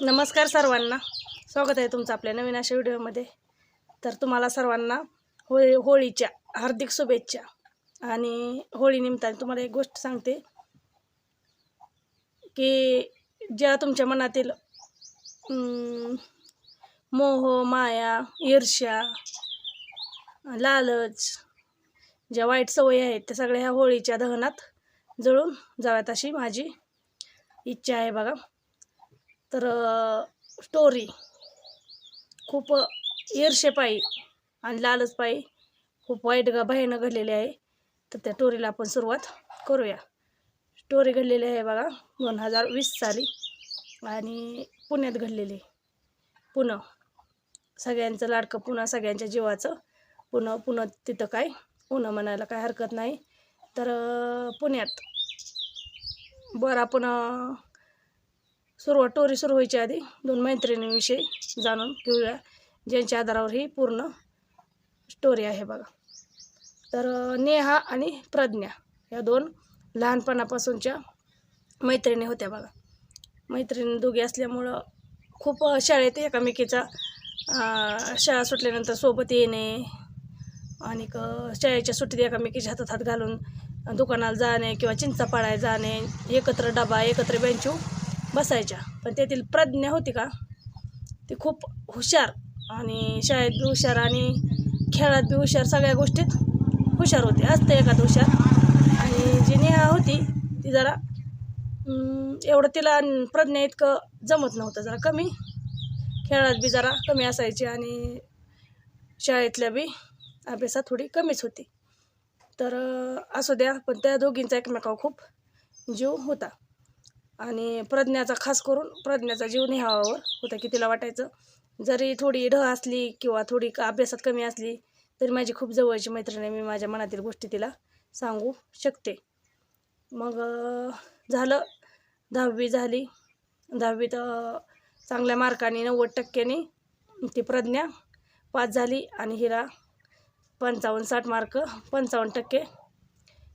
नमस्कार सर्वांना. स्वागत आहे तुमचं आपल्या नवीन अशा व्हिडिओमध्ये. तर तुम्हाला सर्वांना होळी होळीच्या हार्दिक शुभेच्छा. आणि होळी निमित्ताने तुम्हाला एक गोष्ट सांगते. की ज्या तुमच्या मनातील मोह माया ईर्ष्या लालच ज्या वाईट सवयी आहेत त्या सगळ्या ह्या होळीच्या दहनात जळून जाव्यात अशी माझी इच्छा आहे बघा. तर स्टोरी खूप ईर्षेपायी आणि लालचपायी खूप वाईट ग भयानक घडलेली आहे. तर त्या स्टोरीला आपण सुरुवात करूया. स्टोरी घडलेली आहे बघा दोन हजार वीस साली आणि पुण्यात घडलेली. आहे. पुणं. सगळ्यांचं लाडकं पुणं सगळ्यांच्या जीवाचं. पुणं पुणं तिथं काय? पुणं म्हणायला काय हरकत नाही. तर पुण्यात. बरं आपण सुरुवात टोरी सुरू व्हायच्या आधी दोन मैत्रिणींविषयी जाणून घेऊया ज्यांच्या आधारावर ही पूर्ण स्टोरी आहे बघा. तर नेहा आणि प्रज्ञा या दोन लहानपणापासूनच्या मैत्रिणी होत्या बघा. मैत्रिणी दोघी असल्यामुळं खूप शाळेत एकामेकीचा शाळा सुटल्यानंतर सोबत येणे आणि क- शाळेच्या सुट्टीत एकामेकीच्या हातात हात घालून दुकानाला जाणे किंवा चिंचा पाडाय जाणे एकत्र डबा एकत्र बेंचू बसायच्या. पण त्यातील प्रज्ञा होती का? ती खूप हुशार आणि शाळेत बी हुशार आणि खेळात बी हुशार सगळ्या गोष्टीत हुशार होते. असते एखाद हुशार. आणि जी नेहा होती ती जरा एवढं तिला प्रज्ञा इतकं जमत नव्हतं. जरा कमी खेळात बी जरा कमी असायची आणि शाळेतल्या बी अभ्यासात थोडी कमीच होती. तर असू द्या पण त्या दोघींचा एकमेकावर खूप जीव होता. आणि प्रज्ञाचा खास करून प्रज्ञाचा जीव निहावावर होता की तिला वाटायचं जरी थोडी ढ असली किंवा थोडी का अभ्यासात कमी असली तरी माझी खूप जवळची मैत्रीण आहे. मी माझ्या मनातील गोष्टी तिला सांगू शकते. मग झालं. दहावी झाली. दहावीत चांगल्या मार्काने नव्वद टक्क्यांनी ती प्रज्ञा पास झाली आणि हिला पंचावन्न साठ मार्क पंचावन्न टक्के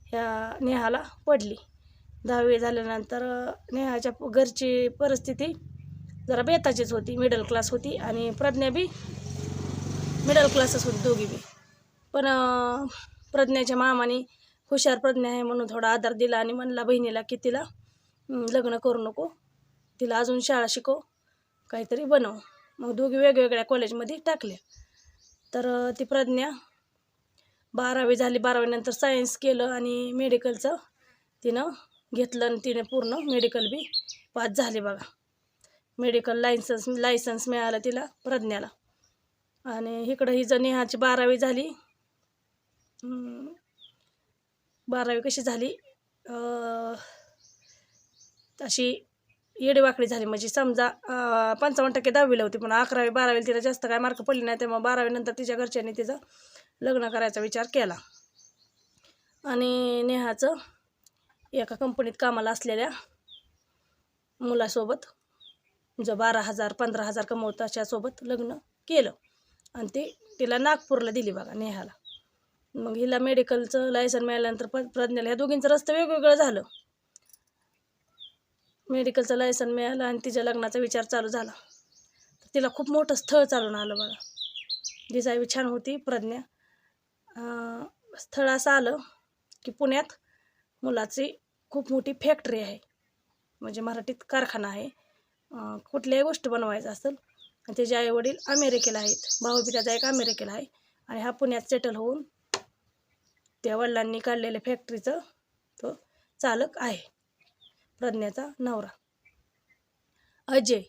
ह्या नेहाला पडली. दहावी झाल्यानंतर नेहाच्या घरची परिस्थिती जरा बेताचीच होती मिडल क्लास होती आणि प्रज्ञा बी मिडल क्लासच होती दोघी बी. पण प्रज्ञाच्या मामाने हुशार प्रज्ञा आहे म्हणून थोडा आधार दिला आणि म्हणला बहिणीला की तिला लग्न करू नको तिला अजून शाळा शिकव काहीतरी बनव. मग दोघी वेगवेगळ्या कॉलेजमध्ये टाकले तर ती प्रज्ञा बारावी झाली बारावीनंतर सायन्स केलं आणि मेडिकलचं तिनं घेतलं आणि तिने पूर्ण मेडिकल बी पास झाली बघा. मेडिकल लायसन्स लायसन्स मिळालं तिला प्रज्ञाला. आणि इकडं ही जर नेहाची बारावी झाली बारावी कशी झाली अशी येडेवाकडी झाली. म्हणजे समजा पंचावन्न टक्के दहावीला होती पण अकरावी बारावीला तिला जास्त काय मार्क पडले नाही त्यामुळे बारावीनंतर तिच्या घरच्यांनी तिचं लग्न करायचा विचार केला. आणि नेहाचं एका कंपनीत कामाला असलेल्या मुलासोबत जो बारा हजार पंधरा हजार कमवतो अशासोबत लग्न केलं. आणि ते तिला नागपूरला दिली बघा नेहाला. मग हिला मेडिकलचं लायसन मिळाल्यानंतर प प्रज्ञाला ह्या दोघींचं रस्तं वेगवेगळं झालं. मेडिकलचं लायसन मिळालं आणि तिच्या लग्नाचा विचार चालू झाला. तर तिला खूप मोठं स्थळ चालून आलं बघा. दिसावी छान होती प्रज्ञा. स्थळ असं आलं की पुण्यात मुलाची खूप मोठी फॅक्टरी आहे. म्हणजे मराठीत कारखाना आहे. कुठल्याही गोष्ट बनवायचं असेल आणि त्याचे आईवडील अमेरिकेला आहेत. भाऊ बी त्याचा एक अमेरिकेला आहे. आणि हा पुण्यात सेटल होऊन त्या वडिलांनी काढलेल्या फॅक्टरीचं तो चालक आहे. प्रज्ञाचा नवरा. अजय.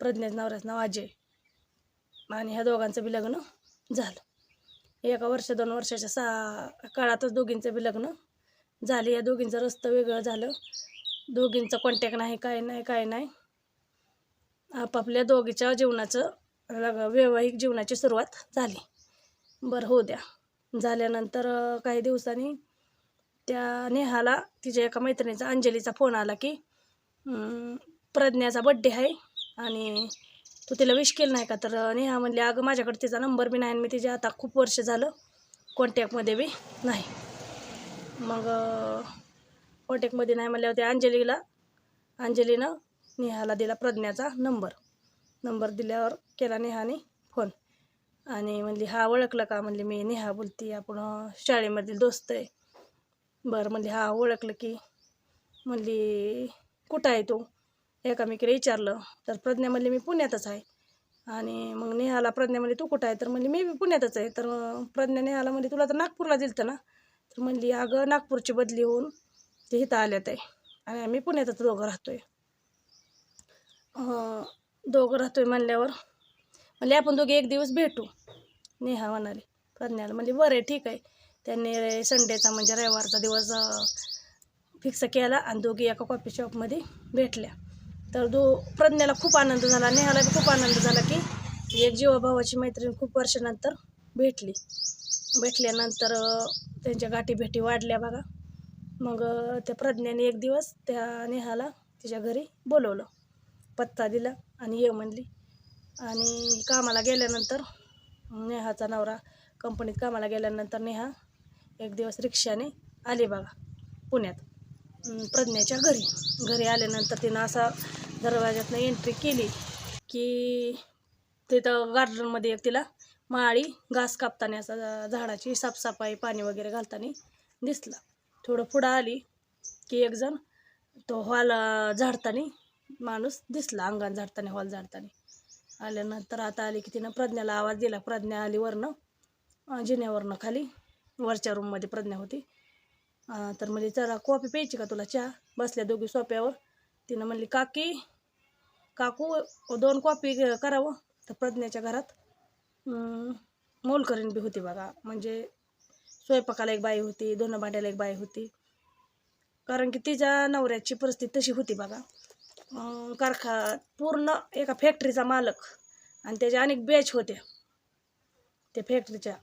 प्रज्ञाचं नवऱ्याचं नाव अजय. आणि ह्या दोघांचं बी लग्न झालं. एका वर्ष दोन वर्षाच्या सा काळातच दोघींचं बी लग्न झाले या दोघींचं रस्तं वेगळं झालं. दोघींचं कॉन्टॅक्ट नाही काय नाही काय नाही. आपापल्या दोघीच्या जीवनाचं वैवाहिक जीवनाची सुरुवात झाली. बरं होऊ द्या. झाल्यानंतर काही दिवसांनी त्या नेहाला तिच्या एका मैत्रिणीचा अंजलीचा फोन आला की प्रज्ञाचा बड्डे आहे आणि तू तिला विश केलं नाही का? तर नेहा म्हणली अगं माझ्याकडे तिचा नंबर बी नाही आणि मी तिच्या आता खूप वर्ष झालं कॉन्टॅक्टमध्ये बी नाही. मग कॉन्टॅक्टमध्ये नाही म्हणल्यावर ते अंजलीला अंजलीनं नेहाला दिला प्रज्ञाचा नंबर. नंबर दिल्यावर केला नेहाने फोन. आणि म्हणली हा ओळखलं का? म्हणली मी नेहा बोलती आपण शाळेमधील दोस्त आहे. बरं म्हणली हा ओळखलं की. म्हणली कुठं आहे तू? एकामेकीला विचारलं तर प्रज्ञा म्हणली मी पुण्यातच आहे. आणि मग नेहाला प्रज्ञा म्हणली तू कुठं आहे? तर म्हणली मी बी पुण्यातच आहे. तर प्रज्ञा नेहाला म्हणली तुला तर नागपूरला दिलं ना? तर म्हणली अगं नागपूरची बदली होऊन ते इथं आल्यात आहे. आणि आम्ही पुण्यातच दोघं राहतोय. आहे दोघं राहतोय म्हणल्यावर म्हणले आपण दोघे एक दिवस भेटू. नेहा म्हणाली प्रज्ञाला. म्हणली बरं आहे ठीक आहे. त्यांनी संडेचा म्हणजे रविवारचा दिवस फिक्स केला आणि दोघी एका कॉफी शॉपमध्ये भेटल्या. तर दो प्रज्ञाला खूप आनंद झाला नेहाला खूप आनंद झाला की एक जीवाभावाची मैत्रीण खूप वर्षानंतर भेटली. भेटल्यानंतर त्यांच्या गाठीभेटी वाढल्या बघा. मग त्या प्रज्ञाने एक दिवस त्या नेहाला तिच्या घरी बोलवलं. पत्ता दिला आणि ये म्हणली. आणि कामाला गेल्यानंतर नेहाचा नवरा कंपनीत कामाला गेल्यानंतर नेहा एक दिवस रिक्षाने आली बघा पुण्यात. प्रज्ञाच्या घरी. घरी आल्यानंतर तिनं असा दरवाज्यातनं एंट्री केली की तिथं गार्डनमध्ये एक तिला माळी घास कापताना असा झाडाची साफसफाई पाणी वगैरे घालताना दिसला. थोडं पुढं आली की एकजण तो हॉल झाडताना माणूस दिसला अंगण झाडताना हॉल झाडताना. आल्यानंतर आता आली की तिनं प्रज्ञाला आवाज दिला. प्रज्ञा आली वरनं जिन्यावरनं खाली वरच्या रूममध्ये प्रज्ञा होती. तर म्हणजे चला कॉफी प्यायची का तुला चहा? बसल्या दोघी सोप्यावर. तिनं म्हणली काकी काकू दोन कॉफी करावं. तर प्रज्ञाच्या घरात मोलकरीण बी होती बघा. म्हणजे स्वयंपाकाला एक बाई होती दोन भांड्याला एक बाई होती. कारण की तिच्या नवऱ्याची परिस्थिती तशी होती बघा. कारखा पूर्ण एका फॅक्टरीचा मालक. आणि त्याच्या अनेक बॅच होत्या. त्या फॅक्टरीच्या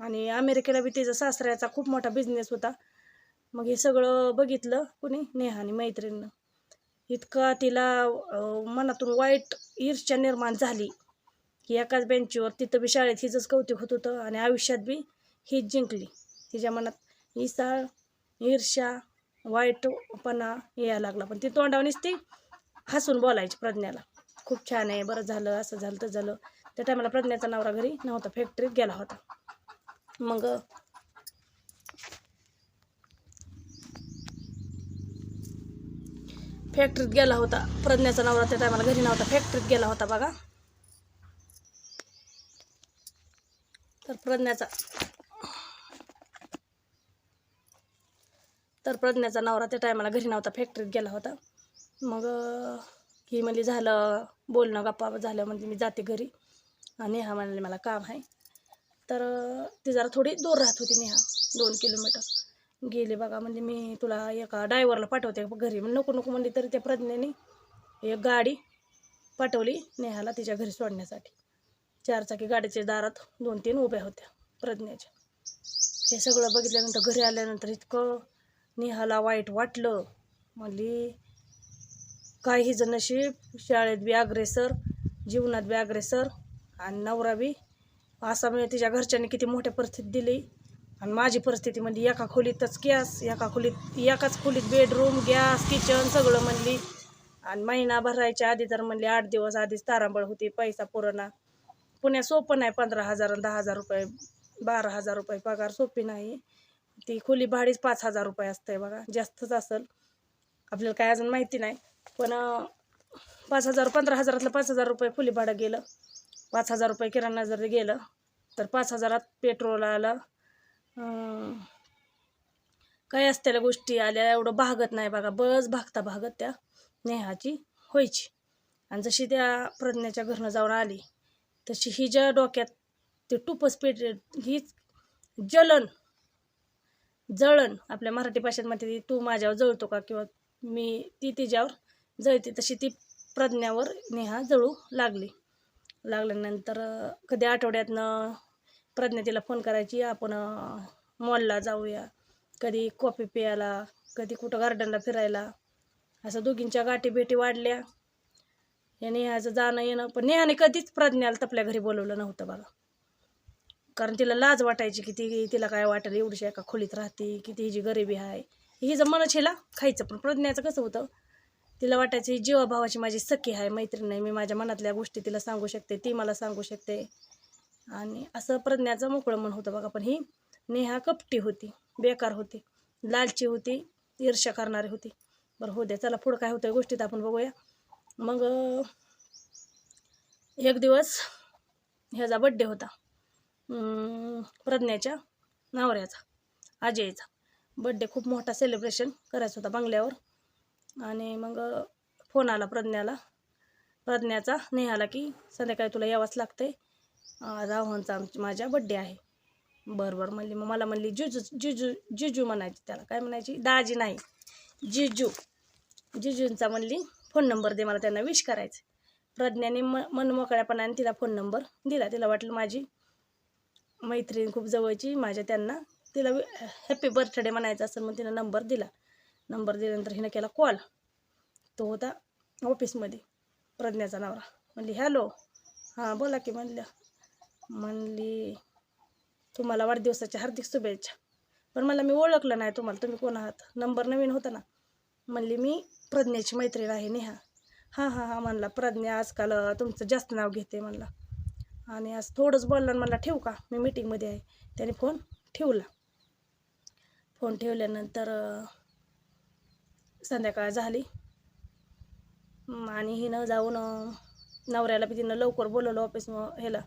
आणि अमेरिकेला बी तिचा सासऱ्याचा खूप मोठा बिझनेस होता. मग हे सगळं बघितलं कुणी? नेहाने मैत्रिणीनं. इतका तिला मनातून वाईट ईर्ष्या निर्माण झाली. की एकाच बेंचीवर तिथं बी शाळेत हिचंच कौतुक होत होतं आणि आयुष्यात बी हीच जिंकली. तिच्या मनात इसाळ ईर्ष्या वाईटपणा यायला लागला. पण ती तोंडावनीच ती हसून बोलायची प्रज्ञाला. खूप छान आहे बरं झालं असं झालं तर झालं. त्या टायमाला प्रज्ञाचा नवरा घरी नव्हता फॅक्टरीत गेला होता. मग फॅक्टरीत गेला होता. प्रज्ञाचा नवरा त्या टायमाला घरी नव्हता फॅक्टरीत गेला होता बघा. तर प्रज्ञाचा. तर प्रज्ञाचा नवरा त्या टायमाला घरी नव्हता फॅक्टरीत गेला होता. मग ही म्हणली झालं बोलणं गप्पा झालं म्हणजे मी जाते घरी. आणि नेहा म्हणाले मला काम आहे. तर ती जरा थोडी दूर राहत होती नेहा दोन किलोमीटर गेली बघा म्हणजे मी तुला एका ड्रायव्हरला पाठवते घरी. म्हणजे नको नको म्हणली तरी त्या प्रज्ञेने एक गाडी पाठवली नेहाला तिच्या घरी सोडण्यासाठी. चारचाकी गाडीच्या दारात दोन तीन उभ्या होत्या प्रज्ञाच्या. हे सगळं बघितल्यानंतर घरी आल्यानंतर इतकं नेहाला वाईट वाटलं. म्हणली काही हिचं नशीब शाळेत बी अग्रेसर जीवनात बी अग्रेसर आणि नवरा बी असा म्हणजे तिच्या घरच्यांनी किती मोठ्या परिस्थिती दिली. आणि माझी परिस्थिती म्हणजे एका खोलीतच गॅस एका खोलीत एकाच खोलीत बेडरूम गॅस किचन सगळं म्हणली. आणि महिना भरायच्या आधी तर म्हणली आठ दिवस आधीच तारांबळ होती पैसा पुरणा पुण्यात सोपं नाही पंधरा हजार आणि दहा हजार रुपये बारा हजार रुपये पगार सोपी नाही. ती खोली भाडीच पाच हजार रुपये असतंय बघा जास्तच असेल. आपल्याला काय अजून माहिती नाही. पण पाच हजार पंधरा हजारातलं पाच हजार रुपये खोली भाडं गेलं. पाच हजार रुपये किराणा जर गेलं तर पाच हजारात पेट्रोल आलं. काय काही असलेल्या गोष्टी आल्या एवढं भागत नाही बघा. बस भागता भागत त्या नेहाची व्हायची आणि जशी त्या प्रज्ञाच्या घरनं जाऊन आली तशी ही ज्या डोक्यात ते टुपच पेट हीच जलन जळण आपल्या मराठी भाषेत म्हणते ती तू माझ्यावर जळतो का? किंवा मी ती तिच्यावर जळते तशी ती प्रज्ञावर नेहा जळू लागली. लागल्यानंतर कधी आठवड्यातनं प्रज्ञा तिला फोन करायची आपण मॉलला जाऊया कधी कॉफी प्यायला कधी कुठं गार्डनला फिरायला असं दोघींच्या गाठी भेटी वाढल्या. या नेहाचं जाणं येणं पण नेहाने कधीच प्रज्ञाला तपल्या घरी बोलवलं नव्हतं बघा. कारण तिला लाज वाटायची की ती तिला काय वाटेल एवढीशी एका खोलीत राहते किती हिची गरिबी आहे. हिचं मनच हिला खायचं पण प्रज्ञाचं कसं होतं? तिला वाटायचं ही जीवाभावाची माझी सखी आहे मैत्रीण आहे. मी माझ्या मनातल्या गोष्टी तिला सांगू शकते ती मला सांगू शकते. आणि असं प्रज्ञाचं मोकळं मन होतं बघा. पण ही नेहा कपटी होती बेकार होती लालची होती ईर्ष्या करणारी होती. बरं हो द्या चला पुढं काय होतं गोष्टीत आपण बघूया. मग एक दिवस ह्याचा बड्डे होता. प्रज्ञाच्या नवऱ्याचा अजयचा. बड्डे खूप मोठा सेलिब्रेशन करायचा होता बंगल्यावर. आणि मग फोन आला प्रज्ञाला. प्रज्ञाचा नेहाला की संध्याकाळी तुला यावंच लागते आज आव्हानचा आमची माझ्या बड्डे आहे. बरं बरं म्हणली. मग मला म्हणली जिजू जिजू जिजू म्हणायची त्याला. काय म्हणायची? दाजी नाही जिजू. जिजूंचा म्हणली फोन नंबर दे मला त्यांना विश करायचं प्रज्ञाने म मन मोकळ्यापणाने तिला फोन नंबर दिला. तिला वाटलं माझी मैत्रीण खूप जवळची माझ्या त्यांना तिला हॅपी बर्थडे म्हणायचा असं मग तिनं नंबर दिला. नंबर दिल्यानंतर हिनं केला कॉल तो होता ऑफिसमध्ये प्रज्ञाचा नवरा. म्हणली हॅलो हां बोला की म्हणलं. म्हणली तुम्हाला वाढदिवसाच्या हार्दिक शुभेच्छा. पण मला मी ओळखलं नाही तुम्हाला. तुम्ही कोण आहात? नंबर नवीन होता ना. म्हणली मी प्रज्ञेची मैत्रीण आहे नेहा. हां हां हां म्हणला प्रज्ञा आजकाल तुमचं जास्त नाव घेते म्हणला. आणि आज थोडंच बोललं म्हणला ठेवू का? मी मीटिंगमध्ये आहे. त्याने फोन ठेवला. फोन ठेवल्यानंतर संध्याकाळ झाली. आणि हिनं जाऊन नवऱ्याला बी तिनं लवकर बोलवलं ऑफिस ह्याला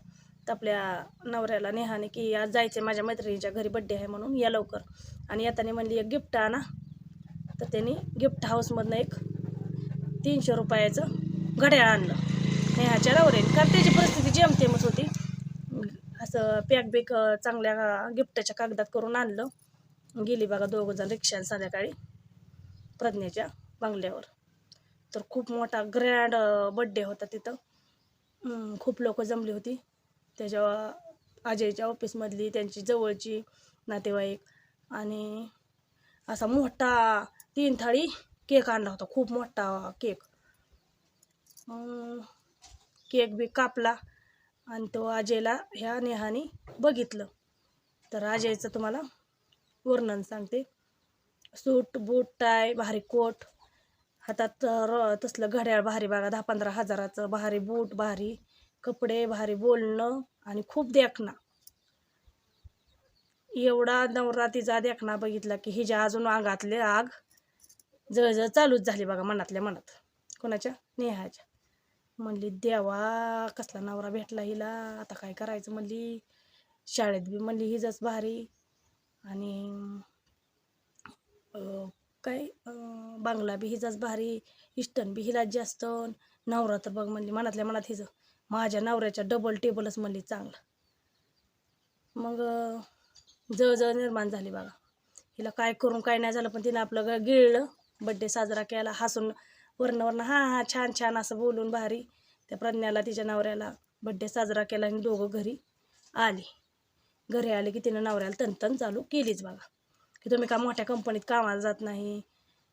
तर आपल्या नवऱ्याला नेहाने की आज जायचं माझ्या मैत्रिणीच्या घरी बड्डे आहे म्हणून या लवकर. आणि येताना म्हणली एक गिफ्ट आणा. तर त्यांनी गिफ्ट हाऊसमधनं एक तीनशे रुपयाचं घड्याळ आणलं. नेहाच्या नवऱ्याने कारण त्याची परिस्थिती जेमतेमच होती. असं पॅक बिक चांगल्या गिफ्टच्या कागदात करून आणलं. गेली बघा दोघं जण रिक्षाने संध्याकाळी प्रज्ञेच्या बंगल्यावर. तर खूप मोठा ग्रँड बड्डे होता तिथं. खूप लोक जमली होती. त्याच्या अजयच्या ऑफिसमधली त्यांची जवळची नातेवाईक आणि असा मोठा तीन थाळी केक आणला होता खूप मोठा केक. केक बी कापला आणि तो अजयला ह्या नेहाने बघितलं. तर अजयचं तुम्हाला वर्णन सांगते. सूट बूट टाय भारी कोट. हातात र तसलं घड्याळ भारी बघा दहा पंधरा हजाराचं. भारी बूट भारी कपडे भारी बोलणं आणि खूप देखणा. एवढा नवरातीचा देखणा बघितला की हिच्या अजून अंगातले आग जळजळ चालूच झाली बघा मनातल्या मनात. कोणाच्या? नेहाच्या. म्हणली देवा कसला नवरा भेटला हिला. आता काय करायचं? म्हणली शाळेत बी म्हणली हिजच भारी. आणि काय बांगला बी हिजाच भारी. इष्टन बी हिलाच जास्त. नवरा तर बघ म्हणली मनातल्या मनात हिचं. माझ्या नवऱ्याच्या डबल टेबलच म्हणली चांगला. मग अं, जळजळ निर्माण झाली बघा. हिला काय करून काय नाही झालं पण तिनं आपलं गिळलं. बड्डे साजरा केला हसून वरनं वरनं हां हां छान छान असं बोलून भारी त्या प्रज्ञाला तिच्या नवऱ्याला बड्डे साजरा केला आणि दोघं घरी आली. घरी आले की तिनं नवऱ्याला तनतन चालू केलीच बघा. की तुम्ही का मोठ्या कंपनीत कामाला जात नाही?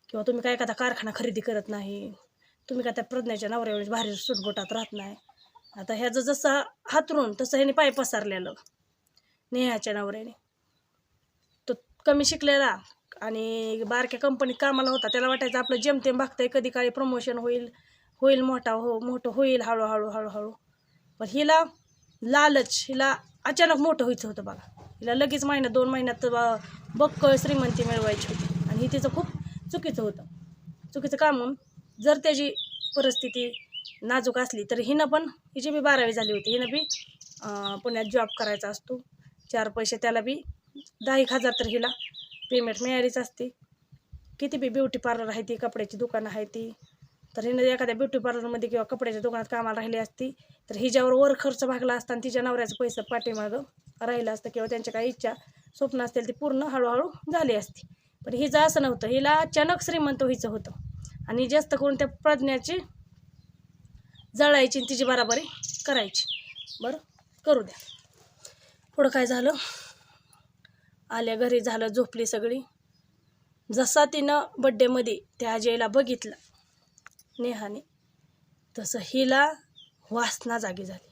किंवा तुम्ही काय एखादा कारखाना खरेदी करत नाही? तुम्ही का त्या प्रज्ञाच्या नवऱ्यावर भारी सुटबोटात राहत नाही? आता ह्याचं जसं हातरून तसं ह्याने पाय पसारलेलं नेहाच्या नवऱ्याने. तो कमी शिकलेला. आणि बारक्या कंपनीत कामाला होता त्याला वाटायचं आपलं जेमतेम बघतंय कधी काळी प्रमोशन होईल होईल मोठा हो मोठं होईल हळूहळू हळूहळू. पण हिला लालच हिला अचानक मोठं व्हायचं होतं बघा. हिला लगेच महिन्यात दोन महिन्यात ब- बक्कळ श्रीमंती मिळवायची होती. आणि ही तिचं खूप चुकीचं होतं. चुकीचं काम जर त्याची परिस्थिती नाजूक असली तर हिनं पण हिची बी बारावी झाली होती हिनं बी पुण्यात जॉब करायचा असतो. चार पैसे त्याला बी दहा एक हजार तर हिला पेमेंट मिळालीच असते. किती बी ब्युटी पार्लर आहे ती कपड्याची दुकानं आहे ती. तर हिनं एखाद्या ब्युटी पार्लरमध्ये किंवा कपड्याच्या दुकानात कामाला राहिली असती तर हिच्यावर वर खर्च भागला असता आणि तिच्या नवऱ्याचं पैसे पाठीमागं राहिलं असतं किंवा त्यांच्या काही इच्छा स्वप्न असतील ती पूर्ण हळूहळू झाली असती. पण हिचं असं नव्हतं. हिला अचानक श्रीमंत व्हायचं होतं. आणि जास्त करून त्या प्रज्ञाची जळायची आणि तिची बराबरी करायची. बरं करू द्या. पुढं काय झालं? आल्या घरी झालं झोपली सगळी. जसा तिनं बड्डेमध्ये त्या अजयला बघितलं नेहाने तसं हिला वासना जागी झाली.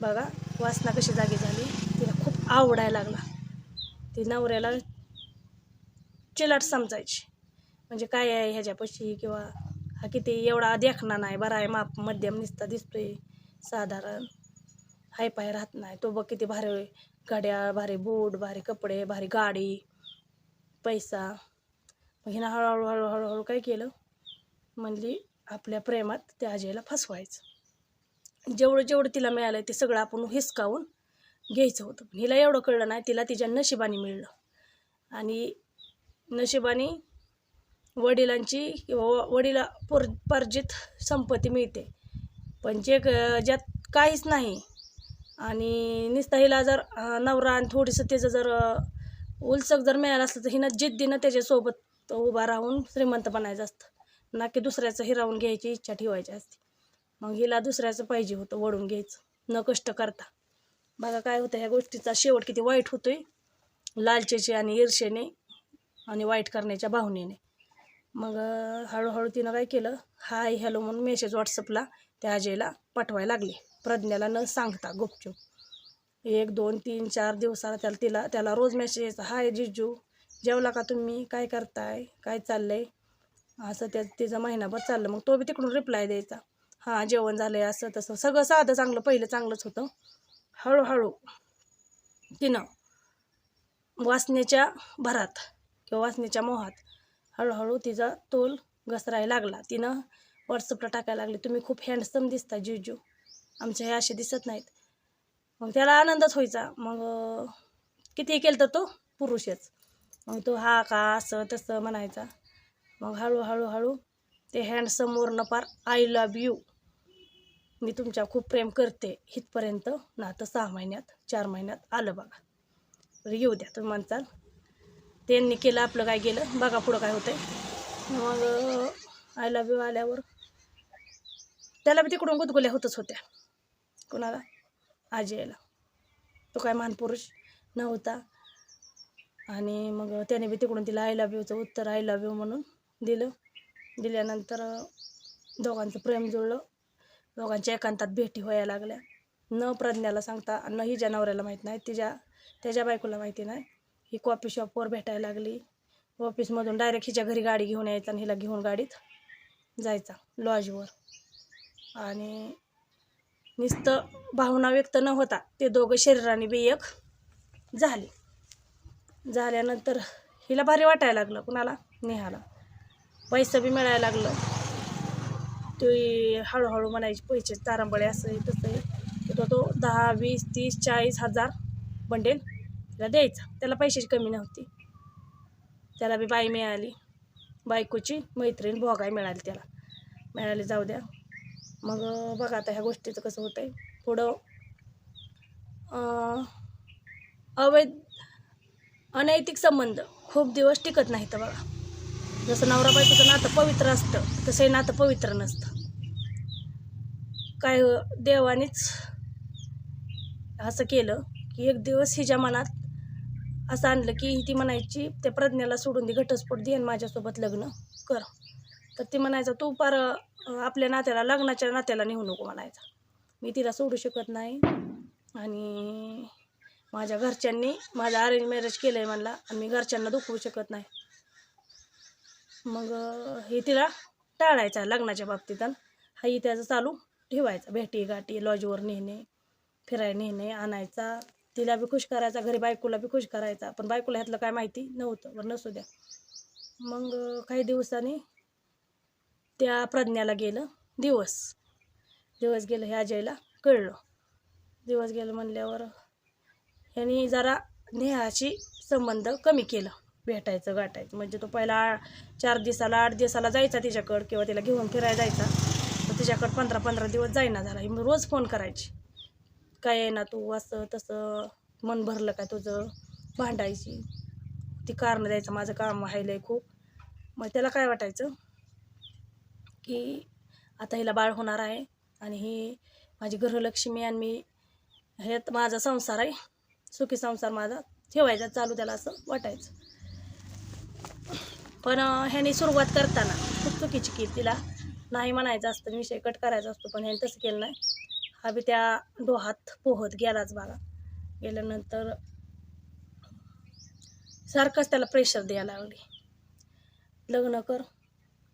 बघा वासना कशी जागी झाली. तिला खूप आवडायला लागला. ती नवऱ्याला चिलाट समजायची. म्हणजे काय आहे ह्याच्यापाशी किंवा हा किती एवढा देखणा नाही बरा आहे माप मध्यम निसता दिसतोय साधारण. हाय पाय राहत नाही. तो बघ किती भारी गाड्या भारी बूट भारी कपडे भारी गाडी पैसा. मग हिनं हळूहळू हळूहळू हळू काय केलं? म्हणली आपल्या प्रेमात त्या अजयला फसवायचं. जेवढं जेवढं तिला मिळालं ते सगळं आपण हिसकावून घ्यायचं होतं. पण हिला एवढं कळलं नाही तिला तिच्या नशिबाने मिळलं. आणि नशिबाने वडिलांची किंवा वडिला पुर पर्जित संपत्ती मिळते. पण जे क- ज्यात काहीच नाही आणि निस्ता हिला जर नवरा आणि थोडंसं त्याचं जर उलचक जर मिळालं असलं तर हिनं जिद्दीनं त्याच्यासोबत उभा राहून श्रीमंत बनायचं असतं. ना की दुसऱ्याचं हिरावून घ्यायची इच्छा ठेवायची असते. मग हिला दुसऱ्याचं पाहिजे होतं वडून घ्यायचं. न कष्ट करता. बघा काय होतं ह्या गोष्टीचा शेवट किती वाईट होतोय. लालचेचे आणि ईर्षेने आणि वाईट करण्याच्या भावनेने. मग हळूहळू तिनं काय केलं हाय हॅलो म्हणून मेसेज व्हॉट्सअपला त्या अजयला पाठवायला लागले. प्रज्ञाला न सांगता गुपचूप. एक दोन तीन चार दिवसाला त्याला तिला त्याला रोज मेसेज यायचा हाय जिजू जेवला का तुम्ही? काय करताय? काय चाललंय? असं त्या तिचा महिनाभर चाललं. मग तो बी तिकडून रिप्लाय द्यायचा. हां जेवण झालंय असं तसं. सगळं साधं चांगलं पहिलं चांगलंच होतं. हळूहळू तिनं वासनेच्या भरात किंवा वासनेच्या मोहात हळूहळू तिचा तोल घसरायला लागला. तिनं व्हॉट्सअपला टाकायला लागली तुम्ही खूप हँडसम दिसता जिजू. आमचे हे असे दिसत नाहीत. मग त्याला आनंदच व्हायचा. मग किती केलं तर तो? पुरुषच. मग तो हा का असं तसं म्हणायचा. मग हळूहळू हळू ते हँडसमोरनं पार आय लव्ह यू मी तुमच्या खूप प्रेम करते. इथपर्यंत नातं सहा महिन्यात चार महिन्यात आलं बघा. बरं येऊ द्या तुम्ही म्हणताल. त्यांनी केलं आपलं काय केलं बघा पुढं काय होतंय. मग आय लव्ह यू आल्यावर त्याला बी तिकडून गुदगुल्या होतच होत्या. कुणाला? आजीला तो काय महानपुरुष नव्हता. आणि मग त्याने बी तिकडून तिला आय लव्ह यूचं उत्तर आय लव्ह यू म्हणून दिलं. दिल्यानंतर दोघांचं प्रेम जुळलं. दोघांच्या एकांतात भेटी व्हायला लागल्या. न प्रज्ञाला सांगता न हिच्या नवऱ्याला माहीत नाही तिच्या त्याच्या बायकोला माहिती नाही ही कॉफी शॉपवर भेटायला लागली. ऑफिसमधून डायरेक्ट हिच्या घरी गाडी घेऊन यायचा आणि हिला घेऊन गाडीत जायचा लॉजवर आणि नुसतं भावना व्यक्त न होता ते दोघं शरीराने बी एक झाले. झाल्यानंतर हिला भारी वाटायला लागलं कुणाला? नेहाला. पैसा बी मिळायला लागलं. ते हळूहळू म्हणायची पैसे तारांबळे असं आहे तसं आहे. तो तो दहा वीस तीस चाळीस हजार बंडेल तिला द्यायचा. त्याला पैशाची कमी नव्हती. त्याला बी बाई मिळाली. बायकोची मैत्रीण भोगाय मिळाली त्याला. मिळाली जाऊ द्या. मग बघा आता ह्या गोष्टीचं कसं होतं आहे थोडं अवैध अनैतिक संबंध खूप दिवस टिकत नाही तर बघा. जसं नवरा बायकोचं नातं पवित्र असतं तसं हे नातं पवित्र नसतं. काय देवानेच असं केलं की एक दिवस हिच्या मनात असं आणलं की ती म्हणायची त्या प्रज्ञेला सोडून दे घटस्फोट दे आणि माझ्यासोबत लग्न कर. तर ती म्हणायचं तू पार आपल्या नात्याला लग्नाच्या नात्याला नेऊ नको म्हणायचा. मी तिला सोडू शकत नाही. आणि माझ्या घरच्यांनी माझा अरेंज मॅरेज केलं आहे म्हणला आणि मी घरच्यांना दुखवू शकत नाही. मग हे तिला टाळायचा लग्नाच्या बाबतीत आणि हाही त्याचं चालू ठेवायचा. भेटी गाठी लॉजवर नेणे फिरायला नेणे आणायचा. तिला बी खुश करायचा घरी बायकोला बी खुश करायचा. पण बायकोला ह्यातलं काय माहिती नव्हतं बरं नसू द्या. मग काही दिवसांनी त्या प्रज्ञाला गेलं दिवस. दिवस गेलं हे अजयला कळलं. दिवस गेलं म्हणल्यावर यांनी जरा नेहाशी संबंध कमी केलं भेटायचं गाठायचं. म्हणजे तो पहिला आ- चार दिवसाला आठ दिवसाला जायचा तिच्याकडं किंवा तिला घेऊन फिरायला जायचा. तर तिच्याकडं पंधरा पंधरा दिवस जाईना झाला. ही मग रोज फोन करायची. काय आहे ना तू? असं तसं मन भरलं का तुझं? भांडायची. ती कारणं द्यायचं. माझं काम व्हायलंय खूप. मग त्याला काय वाटायचं? की आता हिला बाळ होणार आहे आणि ही माझी गृहलक्ष्मी आणि मी ह्यात माझा संसार आहे. सुखी संसार माझा ठेवायचा चालू त्याला असं वाटायचं. पण ह्याने सुरुवात करताना खूप चुकीची केली. तिला नाही म्हणायचं असतं विषय कट करायचा असतो पण ह्याने तसं केलं नाही. हा बी त्या डोहात पोहत गेलाच मला गेल्यानंतर सारखंच त्याला प्रेशर द्यायला लागली. लग्न कर.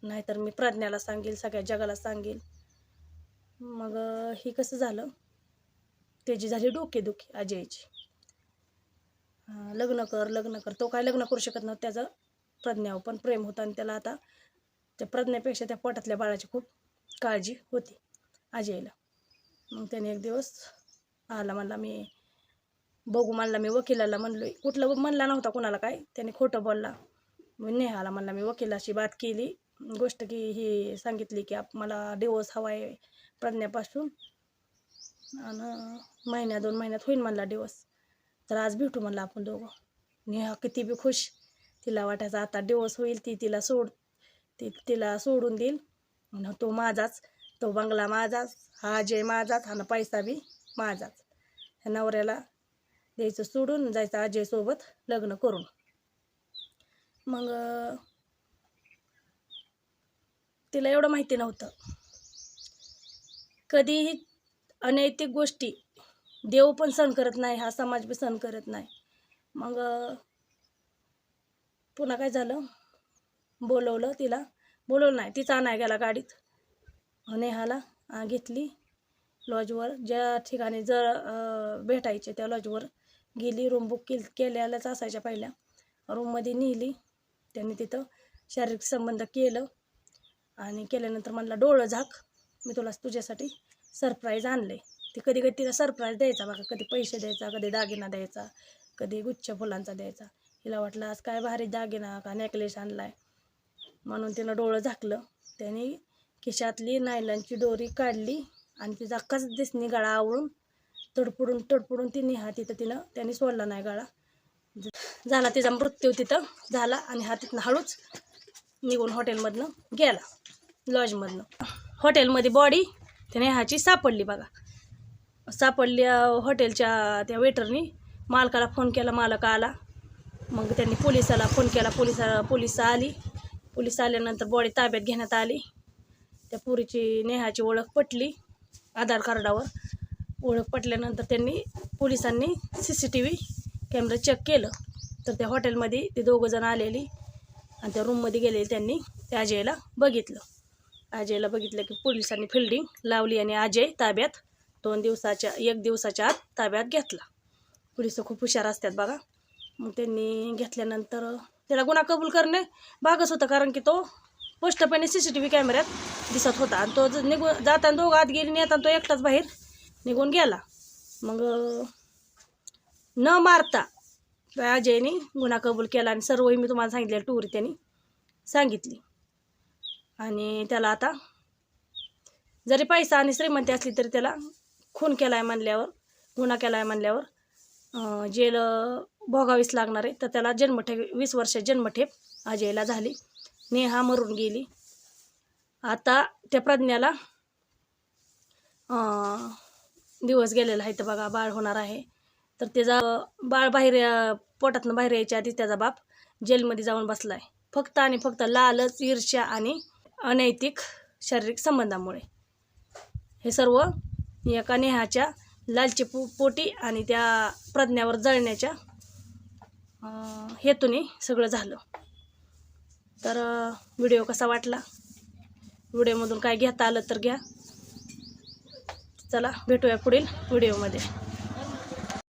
नाहीतर मी प्रज्ञाला सांगेल सगळ्या जगाला सांगेल. मग हे ही कसं झालं? त्याची झाली डोकेदुखी अजयची लग्न कर लग्न कर. तो काय लग्न करू शकत नव्हता त्याचं प्रज्ञावर पण प्रेम होतं आणि त्याला आता त्या प्रज्ञापेक्षा त्या पोटातल्या बाळाची खूप काळजी होती अजयला मग त्याने एक दिवस आला म्हणला मी बघू म्हणला मी वकिलाला म्हणलो कुठलं म्हणला नव्हता कुणाला काय त्याने खोटं बोलला. मी नेहाला म्हणला मी वकिलाशी बात केली गोष्ट की ही सांगितली की आप मला डिवोर्स हवा आहे प्रज्ञापासून. आणि महिन्या दोन महिन्यात होईल म्हणला डिवोर्स तर आज भेटू म्हणला आपण दोघं. नेहा किती बी खुश. तिला वाटायचं आता डिवोर्स होईल ती तिला सोड ती तिला सोडून देईल. तो माझाच तो बंगला माझाच हा अजय माझाच आणि पैसा बी माझाच. ह्या नवऱ्याला द्यायचं सोडून जायचं अजयसोबत लग्न करून. मग तिला एवढं माहिती नव्हतं. कधीही अनैतिक गोष्टी देव पण सहन करत नाही हा समाज बी सहन करत नाही. मग पुन्हा काय झालं? बोलवलं तिला. बोलवलं नाही तिचा आणाय गेला गाडीत. नेहाला घेतली लॉजवर ज्या ठिकाणी जर भेटायचे त्या लॉजवर गेली रूम बुक केल केल्यालाच असायच्या पहिल्या. रूममध्ये नेली. त्यांनी तिथं शारीरिक संबंध केलं. आणि केल्यानंतर म्हणला डोळं झाक मी तुला तुझ्यासाठी सरप्राईज आणले ती कधी कधी तिला सरप्राईज द्यायचा बघा कधी पैसे द्यायचा कधी दागिना द्यायचा कधी गुच्छ फुलांचा द्यायचा. हिला वाटलं आज काय भारी दागिना का नेकलेस आणलाय? म्हणून तिनं डोळं झाकलं. त्याने खिशातली नायलनची दोरी काढली आणि तिचा अख्खाच दिसणी गळा आवळून तडपुडून तडपुडून ती निहा तिथं तिनं त्याने सोडला नाही गळा. झाला तिचा मृत्यू तिथं झाला आणि हा तिथनं हळूच निघून हॉटेलमधनं गेला लॉजमधनं. हॉटेलमध्ये बॉडी त्या नेहाची सापडली बघा. सापडली हॉटेलच्या त्या वेटरनी मालकाला फोन केला मालक आला. मग त्यांनी पोलिसाला फोन केला पोलीस पोलीस आली. पोलीस आल्यानंतर बॉडी ताब्यात घेण्यात आली. त्या पुरीची नेहाची ओळख पटली आधार कार्डावर. ओळख पटल्यानंतर त्यांनी पोलिसांनी C C T V camera check केलं. तर त्या हॉटेलमध्ये ते दोघंजण आलेली. आणि त्या रूममध्ये गेले त्यांनी त्या अजयला बघितलं. अजयला बघितलं की पोलिसांनी फिल्डिंग लावली आणि अजय ताब्यात दोन दिवसाच्या एक दिवसाच्या आत ताब्यात घेतला. पोलीस खूप हुशार असतात बघा. मग त्यांनी घेतल्यानंतर त्याला गुन्हा कबूल करणे भागच होतं कारण की तो स्पष्टपणे सी सी टी व्ही कॅमेऱ्यात दिसत होता आणि तो निघून जाताना दोघं आत गेली नाही तो एकटाच बाहेर निघून गेला. मग न मारता अजयने गुन्हा कबूल केला आणि सर्वही मी तुम्हाला सांगितलेलं टूर त्यांनी सांगितली. आणि त्याला आता जरी पैसा आणि श्रीमंती असली तरी त्याला खून केला आहे म्हणल्यावर गुन्हा केला आहे म्हणल्यावर जेल भोगावीस भोगावीच लागणार आहे. तर त्याला जन्मठेप वीस वर्ष जन्मठेप अजयला झाली. नेहा मरून गेली. आता त्या प्रज्ञाला दिवस गेलेला आहे. तर बघा बाळ होणार आहे. तर त्याचा बाळ बाहेर पोटातनं बाहेर यायच्या आधी त्याचा बाप जेलमध्ये जाऊन बसला आहे फक्त आणि फक्त लालच ईर्ष्या आणि अनैतिक शारीरिक संबंधामुळे. हे सर्व एका नेहाच्या लालची पो पोटी आणि त्या प्रज्ञावर जळण्याच्या हेतूने सगळं झालं. तर व्हिडिओ कसा वाटला? व्हिडिओमधून काय घेता आलं तर घ्या. चला भेटूया पुढील व्हिडिओमध्ये.